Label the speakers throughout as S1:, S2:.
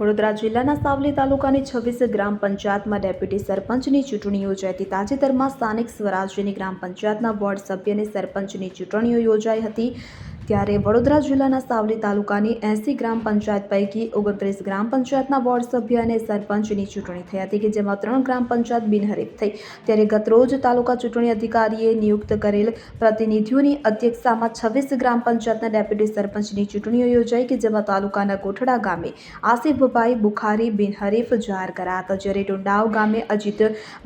S1: વડોદરા જિલ્લાના સાવલી તાલુકાની છવ્વીસ ગ્રામ પંચાયતમાં ડેપ્યુટી સરપંચની ચૂંટણી યોજાઈ તાજેતરમાં સ્થાનિક સ્વરાજ્યની ગ્રામ પંચાયતના વોર્ડ સભ્યની સરપંચની ચૂંટણીઓ યોજાઈ હતી. ત્યારે વડોદરા જિલ્લાના સાવલી તાલુકાની એંસી ગ્રામ પંચાયત પૈકી ઓગણત્રીસ ગ્રામ પંચાયતના વોર્ડ સભ્ય અને સરપંચની ચૂંટણી થઈ હતી કે જેમાં ત્રણ ગ્રામ પંચાયત બિનહરીફ થઈ. ત્યારે ગતરોજ તાલુકા ચૂંટણી અધિકારીએ નિયુક્ત કરેલ પ્રતિનિધિઓની અધ્યક્ષતામાં છવ્વીસ ગ્રામ પંચાયતના ડેપ્યુટી સરપંચની ચૂંટણીઓ યોજાઈ કે જેમાં તાલુકાના કોઠડા ગામે આસિફભાઈ બુખારી બિનહરીફ જાહેર કરાયા હતા. જ્યારે ટુંડાવ ગામે અજીત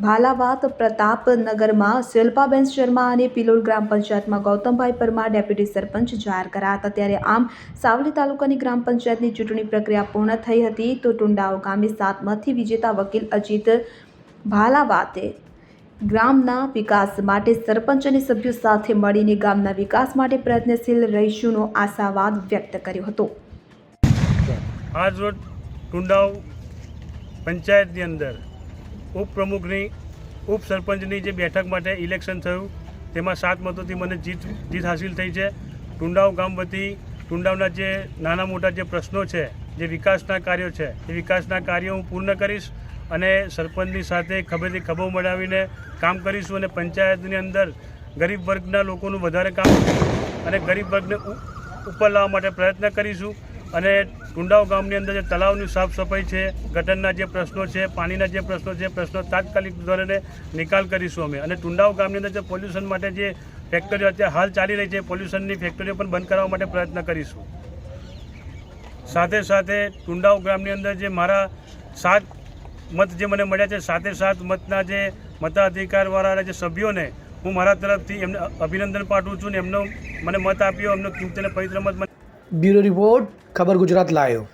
S1: ભાલાવાત પ્રતાપનગરમાં શિલ્પાબેન શર્મા અને પિલોલ ગ્રામ પંચાયતમાં ગૌતમભાઈ પરમાર ડેપ્યુટી સરપંચ જાહેર કરાયા હતા ત્યારે આમ સાવલી તાલુકાની ગ્રામ પંચાયતની ચૂંટણી પ્રક્રિયા પૂર્ણ થઈ હતી તો ટુંડાવ ગામે સાતમાંથી વિજેતા વકીલ અજીત ભાલાવાતે ગ્રામના વિકાસ માટે સરપંચ અને સભ્યો સાથે મળીને ગામના વિકાસ માટે પ્રયત્નશીલ રહીશુંનો આશાવાદ વ્યક્ત કર્યો હતો.
S2: આજ રોજ ટુંડાવ પંચાયતની અંદર ઉપપ્રમુખની, ઉપસરપંચની જે બેઠક માટે ઇલેક્શન થયું, તેમાં સાત મતોથી મને જીત જીત હાંસિલ થઈ છે. ટુંડાવ ગામ વતી ટુંડાવના જે નાના મોટા જે પ્રશ્નો છે, જે વિકાસના કાર્યો છે, એ વિકાસના કાર્યો હું પૂર્ણ કરીશ અને સરપંચની સાથે ખભેથી ખભો મળાવીને કામ કરીશું અને પંચાયતની અંદર ગરીબ વર્ગના લોકોનું વધારે કામ અને ગરીબ વર્ગને ઉપર લાવવા માટે પ્રયત્ન કરીશું અને ટુંડાવ ગામની અંદર જે તળાવની સાફ સફાઈ છે, ગટરના જે પ્રશ્નો છે, પાણીના જે પ્રશ્નો છે પ્રશ્નો તાત્કાલિક ધોરણે નિકાલ કરીશું અમે. અને ટુંડાવ ગામની અંદર જે પોલ્યુશન માટે જે ફેક્ટરીઓ અત્યારે હાલ ચાલી રહી છે. પોલ્યુશનની ફેક્ટરીઓ પણ બંધ કરાવવા માટે પ્રયત્ન કરીશું. સાથે સાથે ટુંડાવ ગ્રામની અંદર જે મારા સાત મત જે મને મળ્યા છે સાતે સાત મતના જે મતાધિકારવાળા જે સભ્યોને હું મારા તરફથી એમને અભિનંદન પાઠવું છું ને એમનો મને મત આપ્યો, એમનો કિંમતી અને પવિત્ર મત
S3: બ્યુરો રિપોર્ટ, ખબર ગુજરાત લાયો.